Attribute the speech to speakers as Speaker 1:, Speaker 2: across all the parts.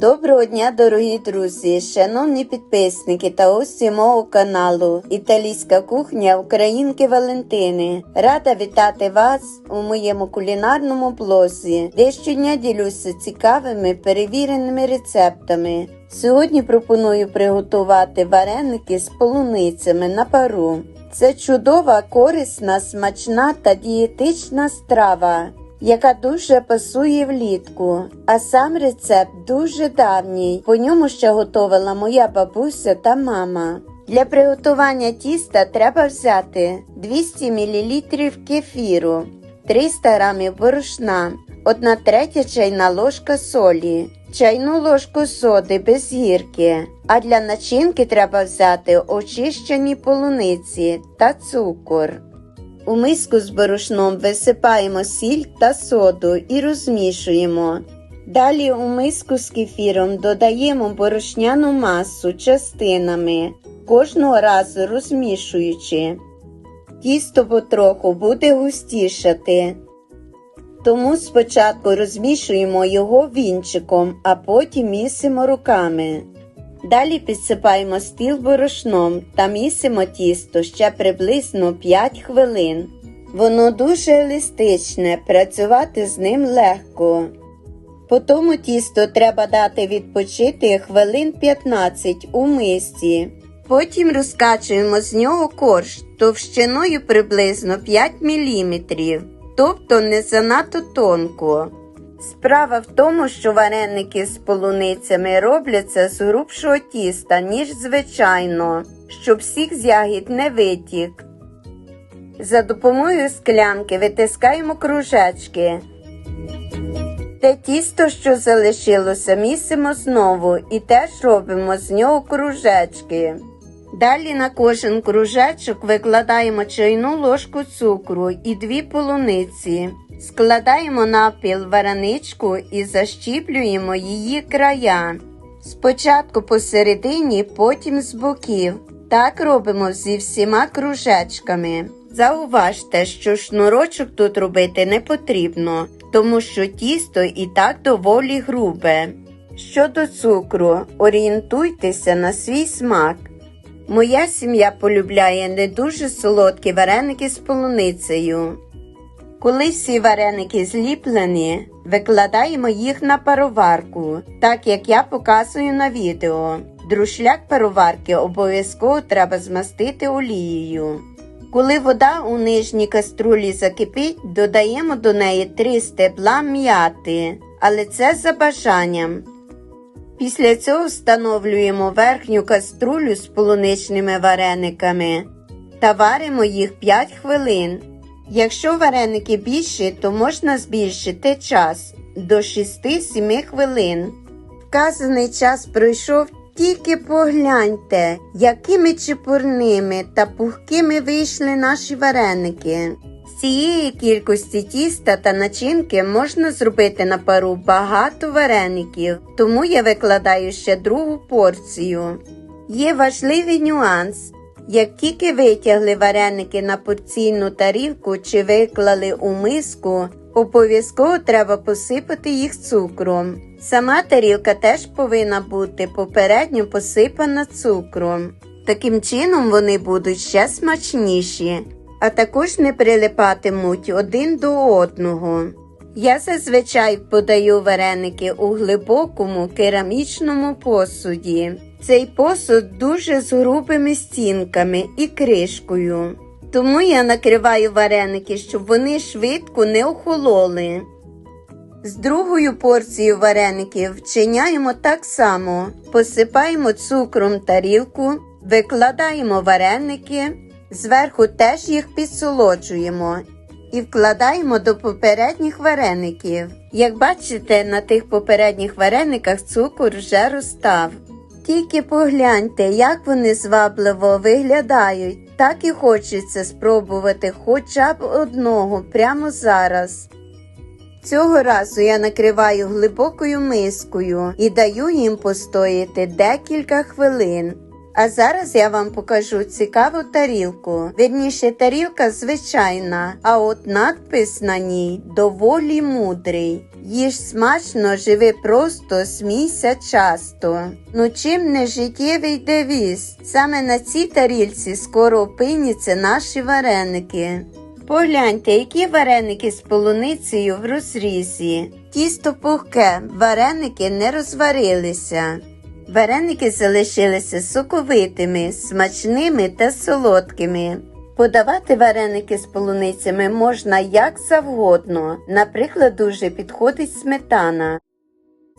Speaker 1: Доброго дня, дорогі друзі, шановні підписники та гості мого каналу Італійська кухня Українки Валентини. Рада вітати вас у моєму кулінарному блозі, де щодня ділюся цікавими перевіреними рецептами. Сьогодні пропоную приготувати вареники з полуницями на пару. Це чудова, корисна, смачна та дієтична страва яка дуже пасує влітку. А сам рецепт дуже давній. По ньому ще готувала моя бабуся та мама. Для приготування тіста треба взяти 200 мл кефіру, 300 г борошна, 1 третя чайна ложка солі, чайну ложку соди без гірки. А для начинки треба взяти очищені полуниці та цукор. У миску з борошном висипаємо сіль та соду і розмішуємо. Далі у миску з кефіром додаємо борошняну масу частинами, кожного разу розмішуючи. Тісто потроху буде густішати. Тому спочатку розмішуємо його вінчиком, а потім місимо руками. Далі підсипаємо стіл борошном та місимо тісто ще приблизно 5 хвилин. Воно дуже еластичне, працювати з ним легко. По тому тісто треба дати відпочити хвилин 15 у мисці. Потім розкачуємо з нього корж товщиною приблизно 5 мм, тобто не занадто тонко. Справа в тому, що вареники з полуницями робляться з грубшого тіста, ніж звичайно, щоб сік з ягід не витік. За допомогою склянки витискаємо кружечки. Те тісто, що залишилося, місимо знову і теж робимо з нього кружечки. Далі на кожен кружечок викладаємо чайну ложку цукру і дві полуниці. Складаємо напіл вареничку і защіплюємо її края. Спочатку посередині, потім з боків. Так робимо зі всіма кружечками. Зауважте, що шнурочок тут робити не потрібно, тому що тісто і так доволі грубе. Щодо цукру, орієнтуйтеся на свій смак. Моя сім'я полюбляє не дуже солодкі вареники з полуницею. Коли всі вареники зліплені, викладаємо їх на пароварку, так як я показую на відео. Друшляк пароварки обов'язково треба змастити олією. Коли вода у нижній каструлі закипить, додаємо до неї 3 стебла м'яти, але це за бажанням. Після цього встановлюємо верхню каструлю з полуничними варениками та варимо їх 5 хвилин. Якщо вареники більші, то можна збільшити час до 6-7 хвилин. Вказаний час пройшов, тільки погляньте, якими чепурними та пухкими вийшли наші вареники. З цієї кількості тіста та начинки можна зробити на пару багато вареників, тому я викладаю ще другу порцію. Є важливий нюанс. Як тільки витягли вареники на порційну тарілку чи виклали у миску, обов'язково треба посипати їх цукром. Сама тарілка теж повинна бути попередньо посипана цукром. Таким чином вони будуть ще смачніші, а також не прилипатимуть один до одного. Я зазвичай подаю вареники у глибокому керамічному посуді. Цей посуд дуже з грубими стінками і кришкою. Тому я накриваю вареники, щоб вони швидко не охололи. З другою порцією вареників вчиняємо так само: посипаємо цукром тарілку, викладаємо вареники, зверху теж їх підсолоджуємо і вкладаємо до попередніх вареників. Як бачите, на тих попередніх варениках цукор вже розстав. Тільки погляньте, як вони звабливо виглядають, так і хочеться спробувати хоча б одного прямо зараз. Цього разу я накриваю глибокою мискою і даю їм постояти декілька хвилин. А зараз я вам покажу цікаву тарілку. Вірніше, тарілка звичайна, а от надпис на ній доволі мудрий. Їж смачно, живи просто, смійся часто. Ну чим не життєвий девіз? Саме на цій тарільці скоро опиняться наші вареники. Погляньте, які вареники з полуницею в розрізі. Тісто пухке, вареники не розварилися. Вареники залишилися соковитими, смачними та солодкими. Подавати вареники з полуницями можна як завгодно. Наприклад, дуже підходить сметана.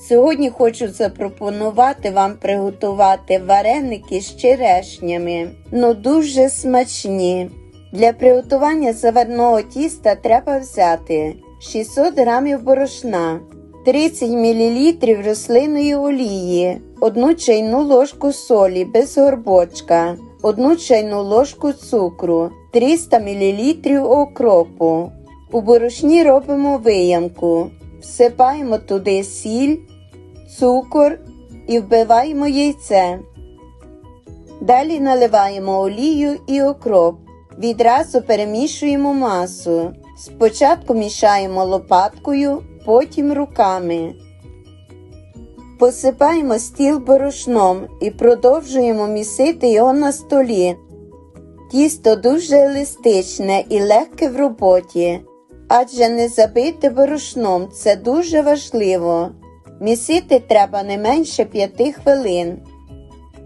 Speaker 1: Сьогодні хочу запропонувати вам приготувати вареники з черешнями. Ну дуже смачні. Для приготування заварного тіста треба взяти 600 г борошна, 30 мл рослинної олії, 1 чайну ложку солі без горбочка, 1 чайну ложку цукру, 300 мл окропу. У борошні робимо виямку. Всипаємо туди сіль, цукор і вбиваємо яйце. Далі наливаємо олію і окроп. Відразу перемішуємо масу. Спочатку мішаємо лопаткою, потім руками. Посипаємо стіл борошном і продовжуємо місити його на столі. Тісто дуже еластичне і легке в роботі, адже не забити борошном це дуже важливо. Місити треба не менше 5 хвилин.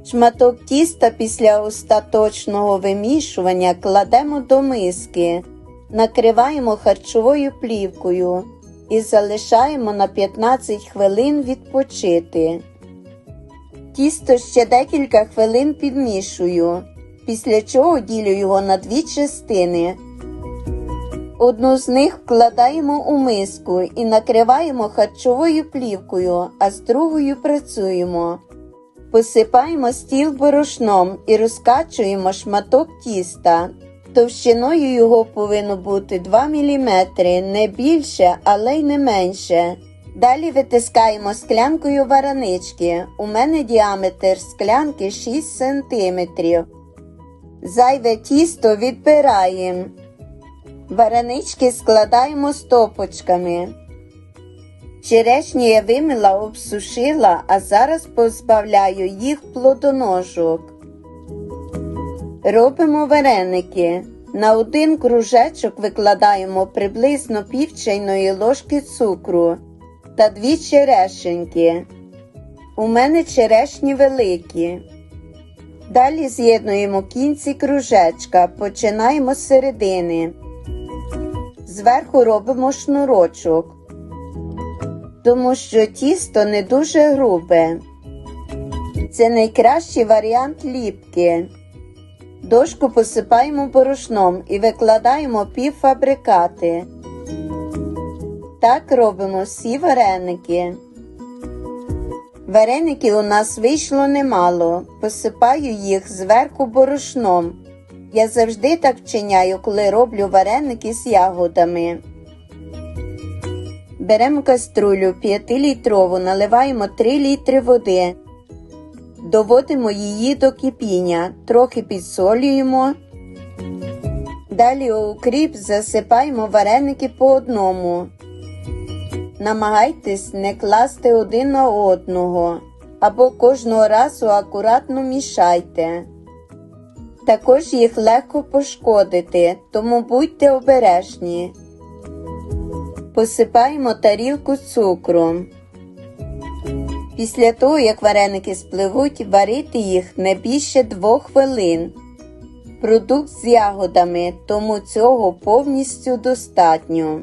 Speaker 1: Шматок тіста після остаточного вимішування кладемо до миски, накриваємо харчовою плівкою і залишаємо на 15 хвилин відпочити. Тісто ще декілька хвилин підмішую, після чого ділю його на дві частини. Одну з них вкладаємо у миску і накриваємо харчовою плівкою, а з другою працюємо. Посипаємо стіл борошном і розкачуємо шматок тіста. Товщиною його повинно бути 2 мм, не більше, але й не менше. Далі витискаємо склянкою варанички. У мене діаметр склянки 6 см. Зайве тісто відбираємо. Варанички складаємо стопочками. Черешні я вимила, обсушила, а зараз позбавляю їх плодоножок. Робимо вареники. На один кружечок викладаємо приблизно пів чайної ложки цукру та дві черешеньки. У мене черешні великі. Далі з'єднуємо кінці кружечка, починаємо з середини. Зверху робимо шнурочок тому що тісто не дуже грубе. Це найкращий варіант ліпки. Дошку посипаємо борошном і викладаємо півфабрикати. Так робимо всі вареники. Вареників у нас вийшло немало. Посипаю їх зверху борошном. Я завжди так вчиняю, коли роблю вареники з ягодами. Беремо каструлю 5-літрову, наливаємо 3 літри води, доводимо її до кипіння, трохи підсолюємо. Далі у засипаємо вареники по одному. Намагайтесь не класти один на одного, або кожного разу акуратно мішайте. Також їх легко пошкодити, тому будьте обережні. Посипаємо тарілку цукром. Після того, як вареники спливуть, варити їх не більше 2 хвилин. Продукт з ягодами, тому цього повністю достатньо.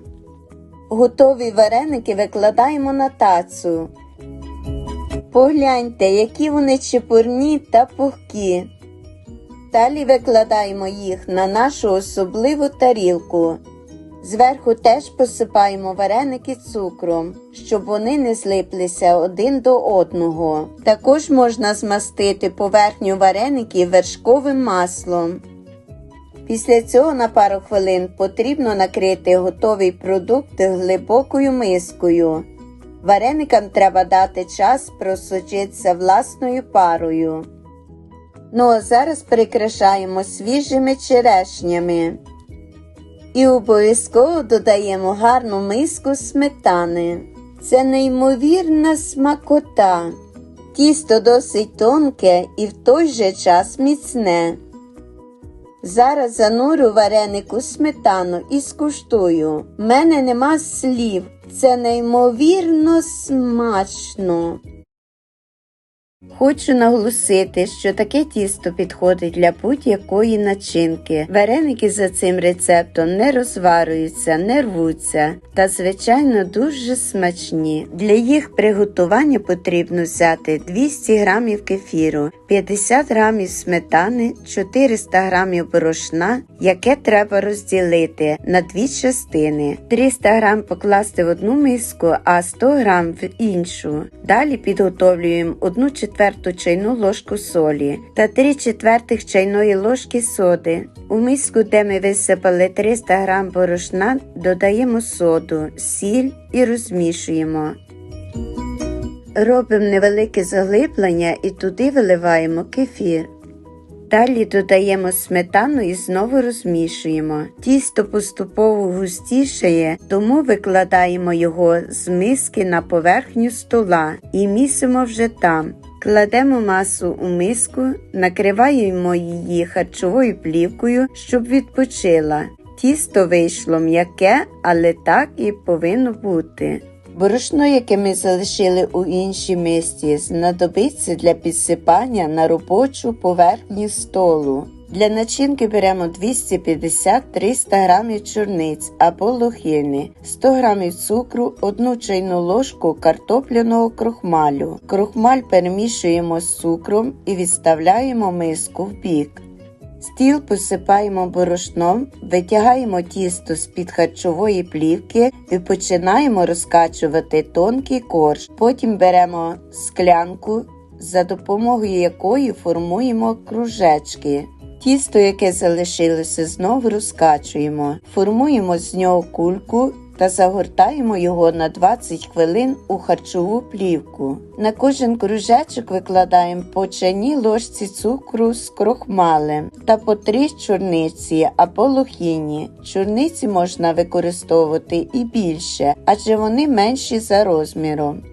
Speaker 1: Готові вареники викладаємо на тацу. Погляньте, які вони чепурні та пухкі. Далі викладаємо їх на нашу особливу тарілку. Зверху теж посипаємо вареники цукром, щоб вони не злиплися один до одного. Також можна змастити поверхню вареників вершковим маслом. Після цього на пару хвилин потрібно накрити готовий продукт глибокою мискою. Вареникам треба дати час просочитися власною парою. Ну а зараз прикрашаємо свіжими черешнями. І обов'язково додаємо гарну миску сметани. Це неймовірна смакота. Тісто досить тонке і в той же час міцне. Зараз занурю вареник у сметану і скуштую. В мене нема слів. Це неймовірно смачно. Хочу наголосити, що таке тісто підходить для будь-якої начинки. Вареники за цим рецептом не розварюються, не рвуться та, звичайно, дуже смачні. Для їх приготування потрібно взяти 200 г кефіру, 50 г сметани, 400 г борошна, яке треба розділити на дві частини. 300 г покласти в одну миску, а 100 г в іншу. Далі підготовлюємо 1 четверту чайну ложку солі та 3 четвертих чайної ложки соди. У миску, де ми висипали 300 г борошна, додаємо соду, сіль і розмішуємо. Робимо невелике заглиблення і туди виливаємо кефір. Далі додаємо сметану і знову розмішуємо. Тісто поступово густішає, тому викладаємо його з миски на поверхню стола і місимо вже там. Кладемо масу у миску, накриваємо її харчовою плівкою, щоб відпочила. Тісто вийшло м'яке, але так і повинно бути. Борошно, яке ми залишили у іншій мисці, знадобиться для підсипання на робочу поверхню столу. Для начинки беремо 250-300 г чорниць або лохини, 100 г цукру, 1 чайну ложку картопляного крохмалю. Крохмаль перемішуємо з цукром і відставляємо миску в бік. Стіл посипаємо борошном, витягаємо тісто з-під харчової плівки і починаємо розкачувати тонкий корж. Потім беремо склянку, за допомогою якої формуємо кружечки. Тісто, яке залишилося, знову розкачуємо. Формуємо з нього кульку та загортаємо його на 20 хвилин у харчову плівку. На кожен кружечок викладаємо по чайній ложці цукру з крохмалем та по три чорниці або лохіні. Чорниці можна використовувати і більше, адже вони менші за розміром.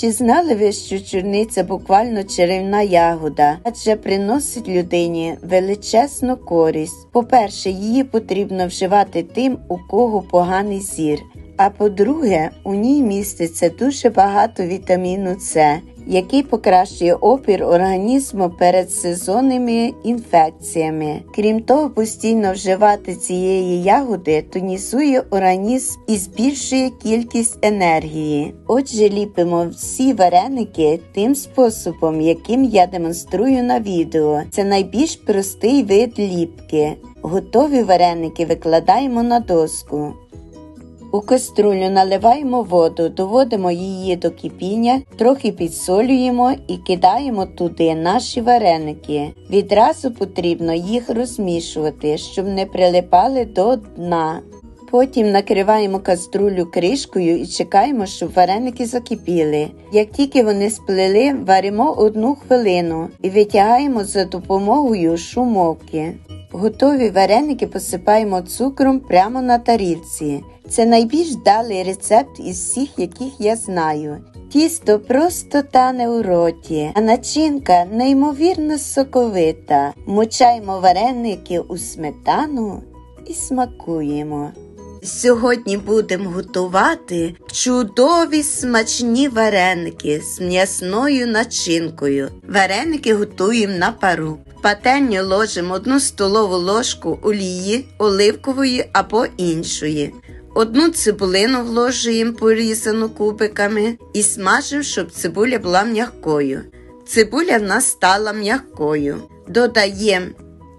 Speaker 1: Чи знали ви, що чорниця буквально чарівна ягода, адже приносить людині величезну користь. По-перше, її потрібно вживати тим, у кого поганий зір. А по-друге, у ній міститься дуже багато вітаміну С, який покращує опір організму перед сезонними інфекціями. Крім того, постійно вживати цієї ягоди тонізує організм і збільшує кількість енергії. Отже, ліпимо всі вареники тим способом, яким я демонструю на відео. Це найбільш простий вид ліпки. Готові вареники викладаємо на доску. У каструлю наливаємо воду, доводимо її до кипіння, трохи підсолюємо і кидаємо туди наші вареники. Відразу потрібно їх розмішувати, щоб не прилипали до дна. Потім накриваємо каструлю кришкою і чекаємо, щоб вареники закипіли. Як тільки вони сплили, варимо одну хвилину і витягаємо за допомогою шумовки. Готові вареники посипаємо цукром прямо на тарілці. Це найбільш вдалий рецепт із всіх, яких я знаю. Тісто просто тане у роті, а начинка неймовірно соковита. Мочаємо вареники у сметану і смакуємо. Сьогодні будемо готувати чудові смачні вареники з м'ясною начинкою. Вареники готуємо на пару. Пательню ложимо одну столову ложку олії, оливкової або іншої. Одну цибулину вложуємо порізану кубиками і смажимо, щоб цибуля була м'якою. Цибуля в нас стала м'якою. Додаємо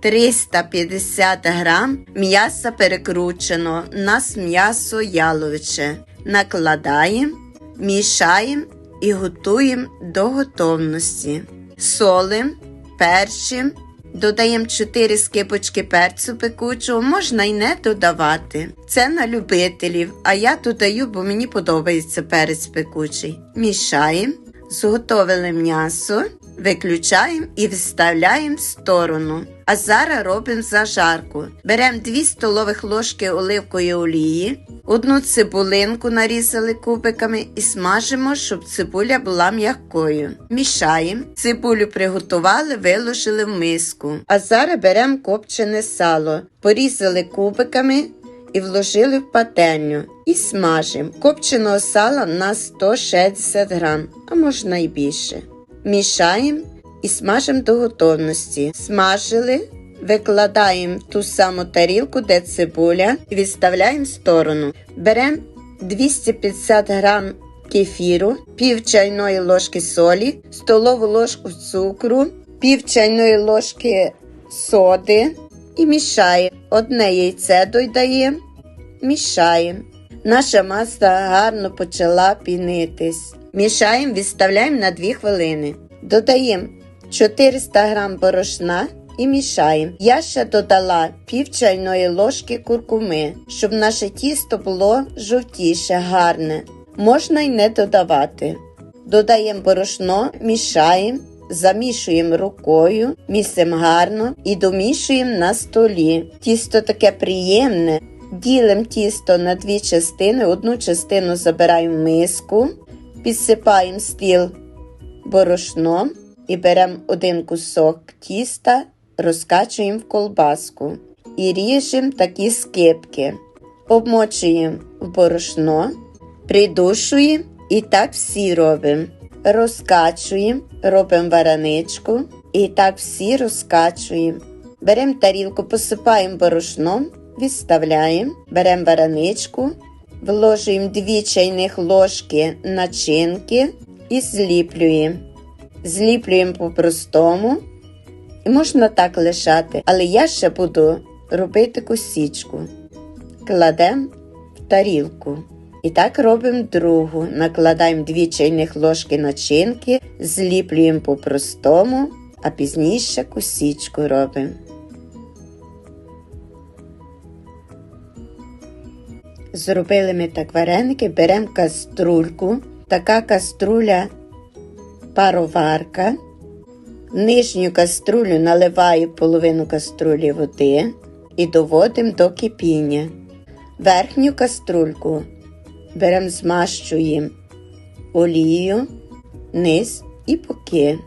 Speaker 1: 350 грам м'яса перекручено, у нас м'ясо яловиче. Накладаємо, мішаємо і готуємо до готовності. Солим, перчим, додаємо 4 скипочки перцю пекучого, можна й не додавати. Це на любителів, а я додаю, бо мені подобається перець пекучий. Мішаємо, зготовили м'ясо, виключаємо і вставляємо в сторону. А зараз робимо зажарку. Беремо 2 столових ложки оливкової олії, одну цибулинку нарізали кубиками і смажимо, щоб цибуля була м'якою. Мішаємо. Цибулю приготували, виложили в миску. А зараз беремо копчене сало, порізали кубиками і вложили в пательню і смажимо. Копченого сала на 160 грам, а можна і більше. Мішаємо і смажимо до готовності. Смажили, викладаємо ту саму тарілку, де цибуля, і відставляємо в сторону. Беремо 250 грам кефіру, пів чайної ложки солі, столову ложку цукру, пів чайної ложки соди і мішаємо. Одне яйце додаємо, мішаємо. Наша маса гарно почала пінитись. Мішаємо, відставляємо на 2 хвилини. Додаємо 400 грам борошна і мішаємо. Я ще додала пів чайної ложки куркуми, щоб наше тісто було жовтіше, гарне. Можна й не додавати. Додаємо борошно, мішаємо, замішуємо рукою, місимо гарно і домішуємо на столі. Тісто таке приємне. Ділимо тісто на дві частини. Одну частину забираємо в миску, підсипаємо стіл борошном і беремо один кусок тіста, розкачуємо в колбаску і ріжемо такі скипки. Обмочуємо в борошно, придушуємо і так всі робимо. Розкачуємо, робимо вараничку і так всі розкачуємо. Беремо тарілку, посипаємо борошном, відставляємо, беремо вараничку, вложуємо 2 чайних ложки начинки і зліплюємо. Зліплюємо по-простому. І можна так лишати, але я ще буду робити косічку. Кладемо в тарілку. І так робимо другу. Накладаємо 2 чайних ложки начинки, зліплюємо по-простому, а пізніше косічку робимо. Зробили ми так вареники, беремо каструльку. Така каструля пароварка. В нижню каструлю наливаю половину каструлі води і доводимо до кипіння. Верхню каструльку беремо, змащуємо олією, низ і боки.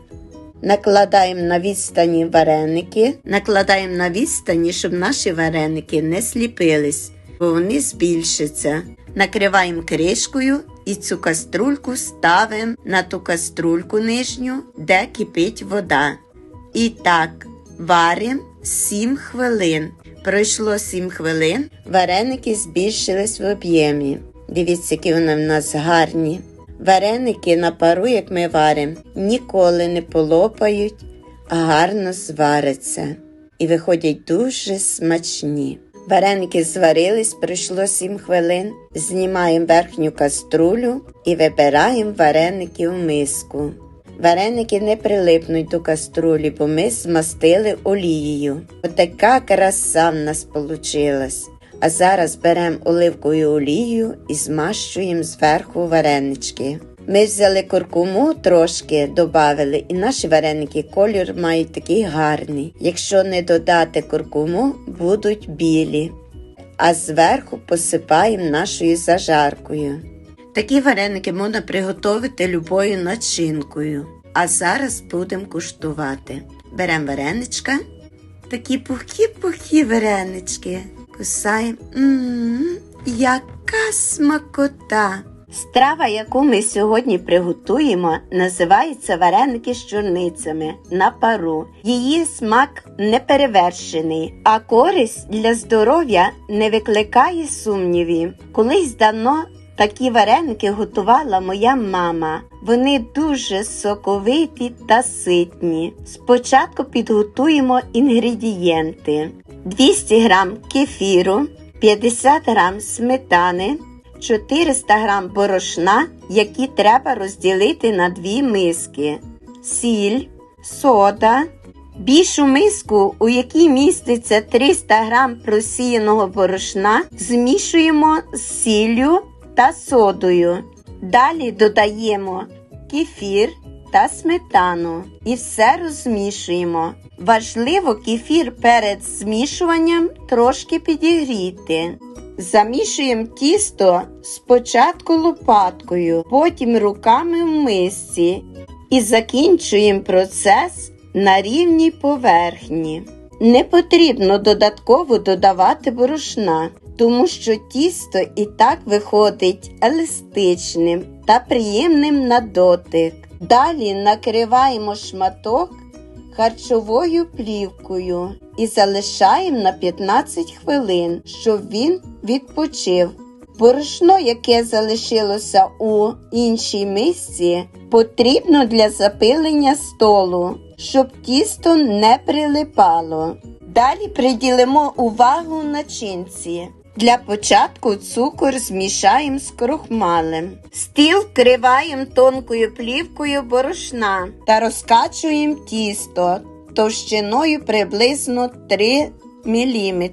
Speaker 1: Накладаємо на відстані вареники, накладаємо на відстані, щоб наші вареники не сліпились, бо вони збільшаться. Накриваємо кришкою і цю каструльку ставимо на ту каструльку нижню, де кипить вода. І так варимо 7 хвилин. Пройшло 7 хвилин, вареники збільшились в об'ємі. Дивіться, які вони в нас гарні. Вареники на пару, як ми варимо, ніколи не полопають, а гарно зваряться. І виходять дуже смачні. Вареники зварились, пройшло 7 хвилин. Знімаємо верхню каструлю і вибираємо вареники в миску. Вареники не прилипнуть до каструлі, бо ми змастили олією. Отака краса в нас получилась. А зараз беремо оливкову олію і змащуємо зверху варенички. Ми взяли куркуму трошки, додали, і наші вареники колір мають такий гарний. Якщо не додати куркуму, будуть білі. А зверху посипаємо нашою зажаркою. Такі вареники можна приготувати любою начинкою. А зараз будемо куштувати. Беремо вареничка, такі пухкі-пухкі варенички. Кусаємо. Ммм, яка смакота! Страва, яку ми сьогодні приготуємо, називається вареники з чорницями на пару. Її смак не перевершений, а користь для здоров'я не викликає сумнівів. Колись давно такі вареники готувала моя мама. Вони дуже соковиті та ситні. Спочатку підготуємо інгредієнти: 200 г кефіру, 50 г сметани. 400 г борошна, які треба розділити на дві миски, сіль, сода, більшу миску, у якій міститься 300 г просіяного борошна, змішуємо з сіллю та содою. Далі додаємо кефір та сметану і все розмішуємо. Важливо кефір перед змішуванням трошки підігріти. Замішуємо тісто спочатку лопаткою, потім руками в мисці і закінчуємо процес на рівній поверхні. Не потрібно додатково додавати борошна, тому що тісто і так виходить еластичним та приємним на дотик. Далі накриваємо шматок харчовою плівкою і залишаємо на 15 хвилин, щоб він відпочив. Борошно, яке залишилося у іншій мисці, потрібно для запилення столу, щоб тісто не прилипало. Далі приділимо увагу начинці. Для початку цукор змішаємо з крохмалем. Стіл вкриваємо тонкою плівкою борошна та розкачуємо тісто товщиною приблизно 3 мм.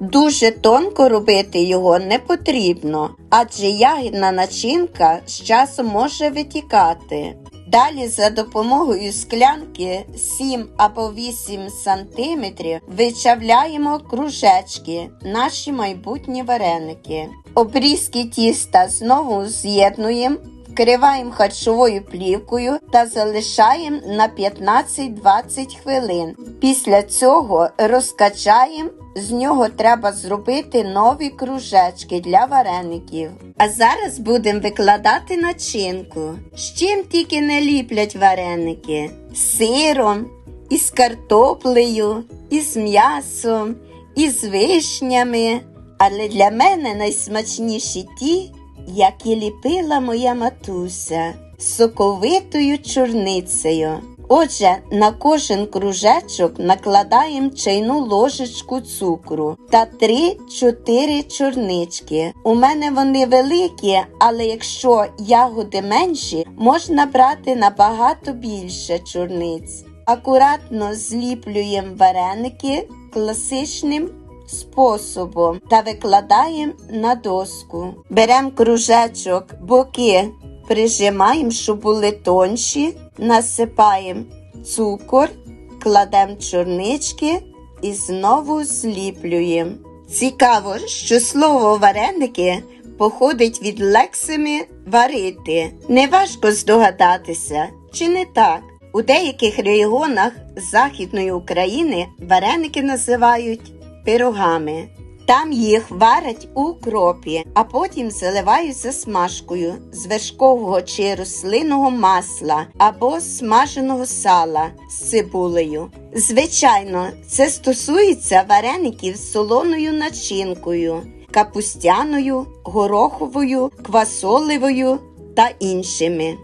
Speaker 1: Дуже тонко робити його не потрібно, адже ягідна начинка з часом може витікати. Далі за допомогою склянки 7 або 8 см вичавляємо кружечки, наші майбутні вареники. Обрізки тіста знову з'єднуємо, вкриваємо харчовою плівкою та залишаємо на 15-20 хвилин. Після цього розкачаємо. З нього треба зробити нові кружечки для вареників. А зараз будемо викладати начинку. З чим тільки не ліплять вареники: з сиром, із картоплею, із м'ясом, із вишнями. Але для мене найсмачніші ті, які ліпила моя матуся з соковитою чорницею. Отже, на кожен кружечок накладаємо чайну ложечку цукру та 3-4 чорнички. У мене вони великі, але якщо ягоди менші, можна брати набагато більше чорниць. Акуратно зліплюємо вареники класичним способом та викладаємо на доску. Беремо кружечок, боки прижимаємо, щоб були тонші, насипаємо цукор, кладемо чорнички і знову зліплюємо. Цікаво, що слово вареники походить від лексими варити. Неважко здогадатися, чи не так? У деяких регіонах Західної України вареники називають пирогами. Там їх варять у кропі, а потім заливають засмажкою з вершкового чи рослинного масла або смаженого сала з цибулею. Звичайно, це стосується вареників з солоною начинкою, капустяною, гороховою, квасоливою та іншими.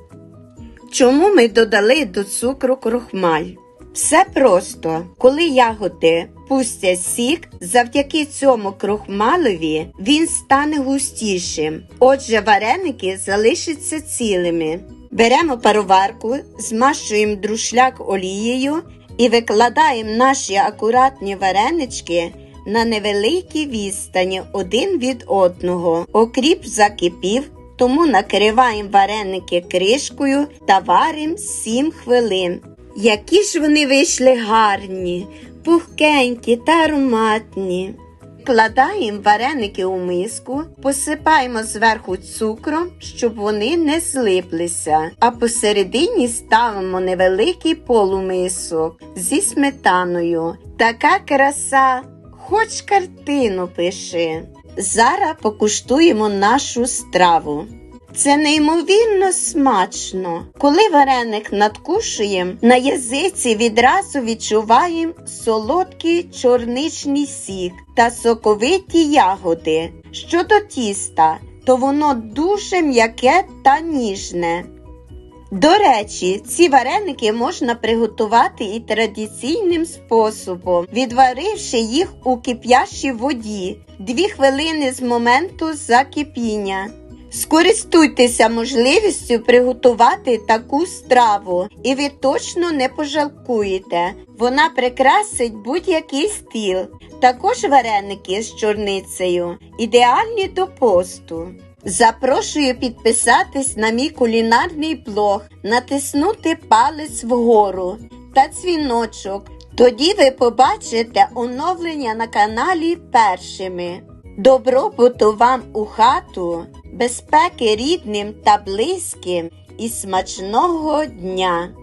Speaker 1: Чому ми додали до цукру крохмаль? Все просто, коли ягоди пустять сік, завдяки цьому крохмалові він стане густішим. Отже, вареники залишаться цілими. Беремо пароварку, змащуємо друшляк олією і викладаємо наші акуратні варенички на невеликій відстані один від одного. Окріп закипів, тому накриваємо вареники кришкою та варимо 7 хвилин. Які ж вони вийшли гарні, пухкенькі та ароматні. Кладаємо вареники у миску, посипаємо зверху цукром, щоб вони не злиплися, а посередині ставимо невеликий полумисок зі сметаною. Така краса, хоч картину пиши. Зараз покуштуємо нашу страву. Це неймовірно смачно. Коли вареник надкушуємо, на язиці відразу відчуваємо солодкий чорничний сік та соковиті ягоди. Щодо тіста, то воно дуже м'яке та ніжне. До речі, ці вареники можна приготувати і традиційним способом, відваривши їх у кип'ящій воді 2 хвилини з моменту закипіння. Скористуйтеся можливістю приготувати таку страву, і ви точно не пожалкуєте. Вона прикрасить будь-який стіл. Також вареники з чорницею ідеальні до посту. Запрошую підписатись на мій кулінарний блог, натиснути палець вгору та дзвіночок. Тоді ви побачите оновлення на каналі першими. Добробуту вам у хату, безпеки рідним та близьким і смачного дня!